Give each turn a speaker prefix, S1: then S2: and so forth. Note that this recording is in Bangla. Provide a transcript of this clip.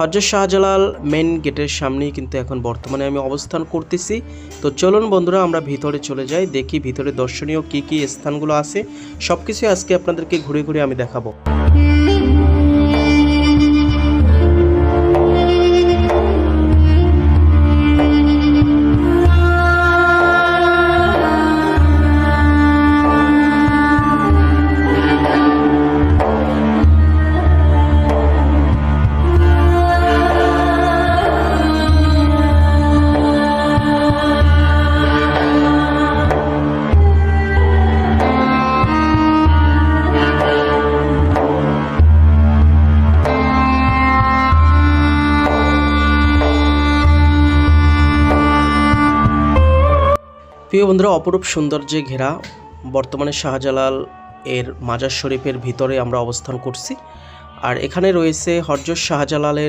S1: হজরত শাহজালাল মেন গেটের সামনেই কিন্তু এখন বর্তমানে আমি অবস্থান করতেছি। তো চলুন বন্ধুরা, আমরা ভিতরে চলে যাই, দেখি ভিতরে দর্শনীয় কি কি স্থানগুলো আছে। সব কিছুই আজকে আপনাদেরকে ঘুরে ঘুরে আমি দেখাবো। প্রিয় বন্ধুরা, অপরূপ সৌন্দর্যে ঘেরা বর্তমানে শাহজালাল এর মাজার শরীফের ভিতরে আমরা অবস্থান করছি। আর এখানে রয়েছে হরজত শাহজালালের